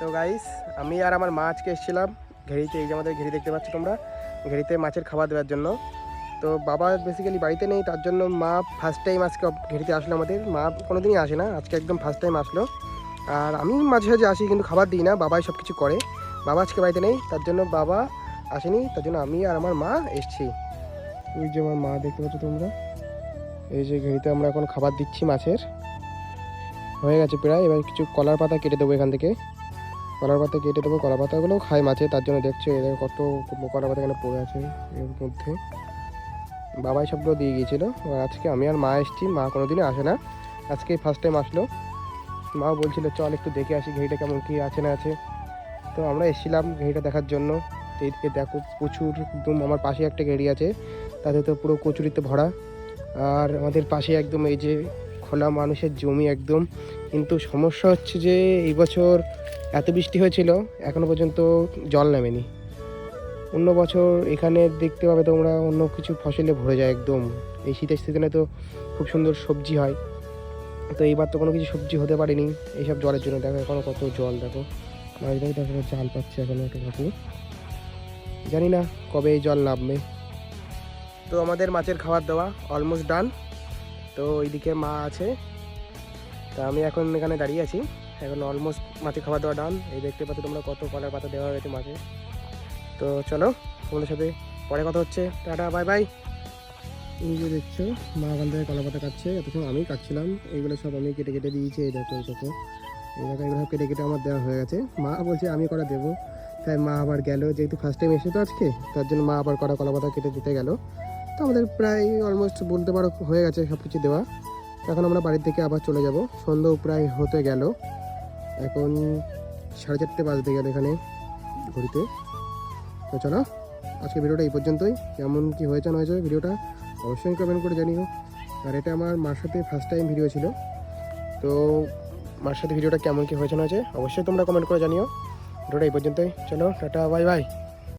তো গাইস আমি আর আমার মা আজকে এসেছিলাম ঘেরিতে, এই যে আমাদের ঘেরি দেখতে পাচ্ছ তোমরা, ঘেরিতে মাছের খাবার দেওয়ার জন্য। তো বাবা বেসিক্যালি বাড়িতে নেই, তার জন্য মা ফার্স্ট টাইম আজকে ঘেরিতে আসলো আমাদের। মা কোনো দিনই আসে না, আজকে একদম ফার্স্ট টাইম আসলো। আর আমি মাঝে মাঝে আসি, কিন্তু খাবার দিই না, বাবাই সব কিছু করে। বাবা আজকে বাড়িতে নেই, তার জন্য বাবা আসেনি, তার জন্য আমি আর আমার মা এসছি। ওই যে আমার মা দেখতে পাচ্ছ তোমরা, এই যে ঘেরিতে আমরা এখন খাবার দিচ্ছি মাছের। হয়ে গেছে প্রায়, এবার কিছু কলার পাতা কেটে দেবো এখান থেকে। কলার পাতা কেটে দেবো কলা পাতাগুলোও খায় মাছে, তার জন্য দেখছ এদের কত কলা পাতা এখানে পড়ে আছে এর মধ্যে। বাবাই সবগুলো দিয়ে গিয়েছিল আর আজকে আমি আর মা এসেছি, মা কোনোদিনই আসে না। আজকে ফার্স্ট টাইম আসলো। মা বলছিল, চল একটু দেখে আসি ঘড়িটা কেমন কী আছে না আছে। তো আমরা এসেছিলাম ঘড়িটা দেখার জন্য। এইদিকে দেখো প্রচুর একদম আমার পাশে একটা ঘেড়ি আছে, তাতে তো পুরো কচুরিতে ভরা। আর আমাদের পাশে একদম এই যে খোলা মানুষের জমি একদম। কিন্তু সমস্যা হচ্ছে যে, এই বছর এত বৃষ্টি হয়েছিল, এখনও পর্যন্ত জল নামেনি। অন্য বছর এখানে দেখতে পাবে তোমরা অন্য কিছু ফসলে ভরে যায় একদম। এই শীতের সিজনে তো খুব সুন্দর সবজি হয়। তো এইবার তো কোনো কিছু সবজি হতে পারেনি, এইসব জলের জন্য। দেখো, এখনও কত জল, দেখো। মাছ দেখো দেখো জাল পাচ্ছে এখনও একটা জানি না কবে এই জল নামবে। তো আমাদের মাছের খাবার দেওয়া অলমোস্ট ডান। তো ওইদিকে মা আছে। তা আমি এখন এখানে দাঁড়িয়ে আছি। এখন অলমোস্ট মাছে খাবার দেওয়া ডান এই দেখতে পাচ্ছ তোমরা কত কলার পাতা দেওয়া হয়েছে মাছে। তো চলো, তোমাদের সাথে পরে কথা হচ্ছে। টাটা বাই বাই এই যে দেখছ, মা ওখান থেকে কলা পাতা কাটছে। এতক্ষণ আমি কাটছিলাম। এইগুলো সব আমি কেটে কেটে দিয়েছি, এই দেখো, এই এই দেখো এগুলো সব কেটে কেটে আমার দেওয়া হয়ে গেছে। মা বলছে, আমি করা দেবো? তাই মা আবার গেল। যেহেতু ফার্স্ট টাইম এসে তো আজকে, তার জন্য মা আবার করা কলা পাতা কেটে দিতে গেল। তো আমাদের প্রায় অলমোস্ট বলতে পারো হয়ে গেছে সব কিছু দেওয়া। এখন আমরা বাড়ির থেকে আবার চলে যাব। সন্ধ্যাও প্রায় হতে গেল। এখন সাড়ে চারটে বাজতে গেল এখানে ঘড়িতে। তো চলো আজকে ভিডিওটা এই পর্যন্তই। কেমন কি হয়েছে না হয়েছে ভিডিওটা অবশ্যই কমেন্ট করে জানিও। আর এটা আমার মার সাথে ফার্স্ট টাইম ভিডিও ছিল। তো মার সাথে ভিডিওটা কেমন কি হয়েছে না হয়েছে অবশ্যই তোমরা কমেন্ট করে জানিও। ভিডিওটা এই পর্যন্তই। চলো, টাটা বাই বাই